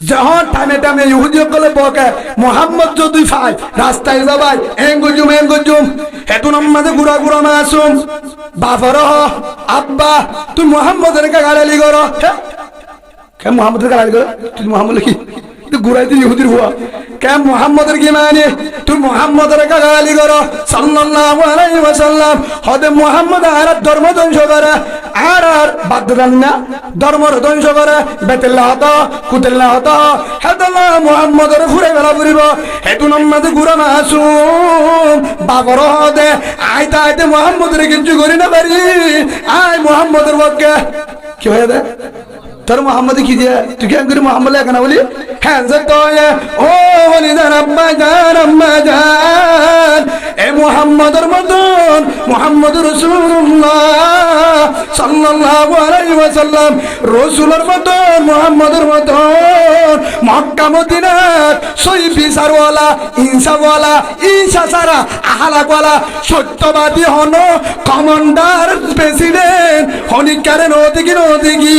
যখন টাইমে টাইমে ইহুদি সকলে বকে, মোহাম্মদ যদি ফাই রাস্তায় যাবাই, এঙ্গুজুম এঙ্গুজুম মাঝে গুড়া গুড়া মাসুম, বাপর আব্বা, তুই মোহাম্মদের গালালি কর কে মোহাম্মদের গালালি কর? তুই মোহাম্মদ কি গুড়াই তুই ইহুদির হুয়া কে মোহাম্মদের কি মানে তুই মোহাম্মদের গাড়ালি কর সাল্লাল্লাহু আলাইহি ওয়াসাল্লাম হদে মোহাম্মদ আর ধর্ম ধ্বংস করে আর আর বাদ না ধর্ম ধ্বংস করে বেতেল্লা হত কুতেল্লা হত হেদল্লা মোহাম্মদের ঘুরে বেলা ফুরিব হেতু নম্মাদে ঘুরে মাসুম বাবর হদে আইতে আইতে মোহাম্মদের কিছু করি না পারি আয় মোহাম্মদের পক্ষে কি হয়ে দে তোর মোহাম্মদ কি দিয়ে? তুই কেন করি মোহাম্মদ লেখা না বলি? হ্যাঁ ও বলি, জান আম্মা জান। মতন মোহাম্মদ রসুল্লাহ সাল্লাল্লাহু আলাইহি ওয়াসাল্লাম, রসুলের মতন মোহাম্মদের মতন মক্কা মদিনাত সই বিচারওয়ালা, ইনসাফওয়ালা ইনসা সারা আহালাকওয়ালা, সত্যবাদী হন কমান্ডার, প্রেসিডেন্ট হনিকারে নদিকি নদিকি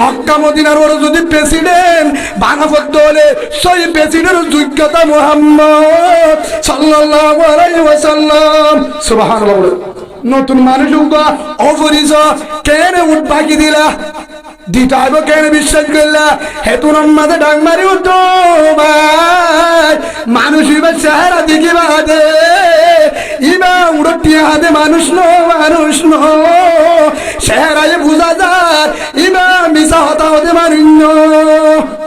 মক্কা, মদিনার ওর যদি প্রেসিডেন্ট বানাফত হলে সেই প্রেসিডেন্টের যোগ্যতা মোহাম্মদ সাল্লাল্লাহু আলাইহি ওয়াসাল্লাম। সুবহানাল্লাহ নতুন মানুষ অপরিচ কেন উঠ বাকি দিলা? কেন বিশ্বাস করলা? হেতু নম্মাদে ডাক মারি উঠো মানুষ ইবা চেহারা দেখি বাদে, ইবা উড়টিয়া হাতে মানুষ ন মানুষ ন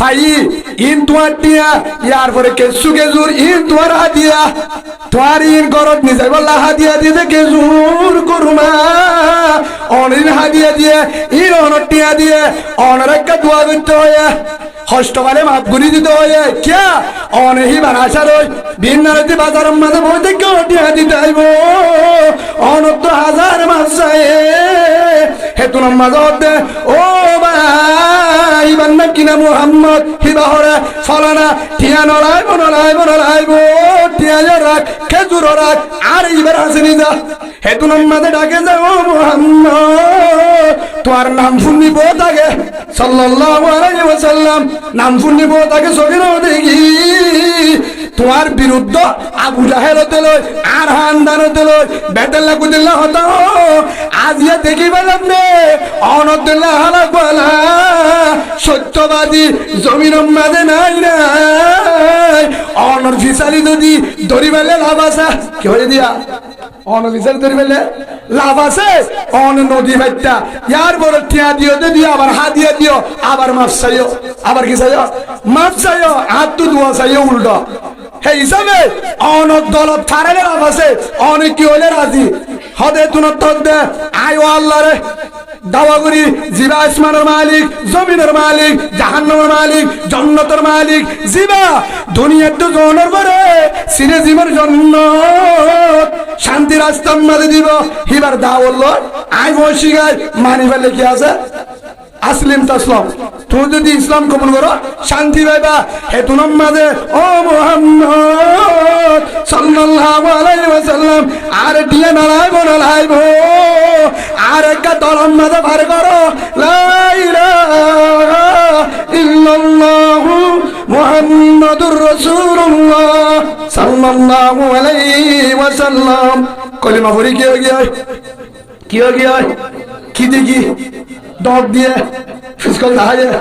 ফাই ইন তোমার টিয়া ইয়ার পরে কেসু কেজুর ইন তোমার হাতিয়া। তোমার ইন গরত নিজে বললা হাতিয়া দিতে কেজুর করুমা। অনিন হাতিয়া দিয়ে, ইন অনটিয়া দিয়ে অনর একটা দোয়া করতে হয় হস্তবারে মাপ গুলি দিতে হয় কিয়া? অনেহি বানাসার ওই ভিন্নারতি বাজারের মাঝে বইতে কেউ টিয়া দিতে আইব। অনত হাজার মাসায় হেতু মাঝে ও বান্না কিনা মোহাম্মদ? হিবাহরে ফলানা টিয়া নড়াইব নড়াইব নড়াইব টিয়া রাখ, খেজুর রাখ, আর এইবার হাসিনি যা। হেতু মাঝে ডাকে যা ও মুহাম্মদ। তোমার নাম শুনিব তাকে? সাল্লাল্লাহু আলাইহি ওয়াসাল্লাম। নাম শুনিব তাকে সগির দেখি। তোমার বিরুদ্ধ আবু হতে লই, আর হান্দান হতে লই বেতেল্লা কুদিল্লা হত আজিয়া দেখি পেলাম রে অনদুল্লাহ সত্যবাদী জমিন মাঝে নাই নাই অনর ফিসালি যদি ধরি পেলে কি হয়ে দিয়া? অন নদী আবার কি চাইও? মাছ চাইও, হাত তো দোয়া উল্টো। সেই হিসাবে অনেক দলত লাভ আছে, অনেক কি হলে রাজি? হদে আয় আল্লাহ রে। দাওয়া জিবা আসমানের মালিক, জমিনের মালিক, জাহান্নামের মালিক, জন্নতের মালিক, জিবা। দুনিয়ার তো জনের করে সিনে জীবের জন্য শান্তি রাস্তার মাঝে দিব। হিবার দাওয়াল আই বসি গায় মানি ফেলে কি আছে। আসলিম তাসলাম তুই যদি ইসলাম কবুল করো, শান্তি পাইবা। হেতুনম মাঝে ও মোহাম্মদ সাল্লাল্লাহু আলাইহি ওয়াসাল্লাম, আর দিয়ে নালাইব নালাইব আর একটা দলম মাঝে ভার করো, লা ইলাহা ইল্লাল্লাহু মুহাম্মাদুর রাসূলুল্লাহ সাল্লাল্লাহু আলাইহি ওয়াসাল্লাম। কলিমা পড়ি কি হয়ে কি হয়ে কি দেখি? ডগ দিয়ে ফুসকল দেখা যায়।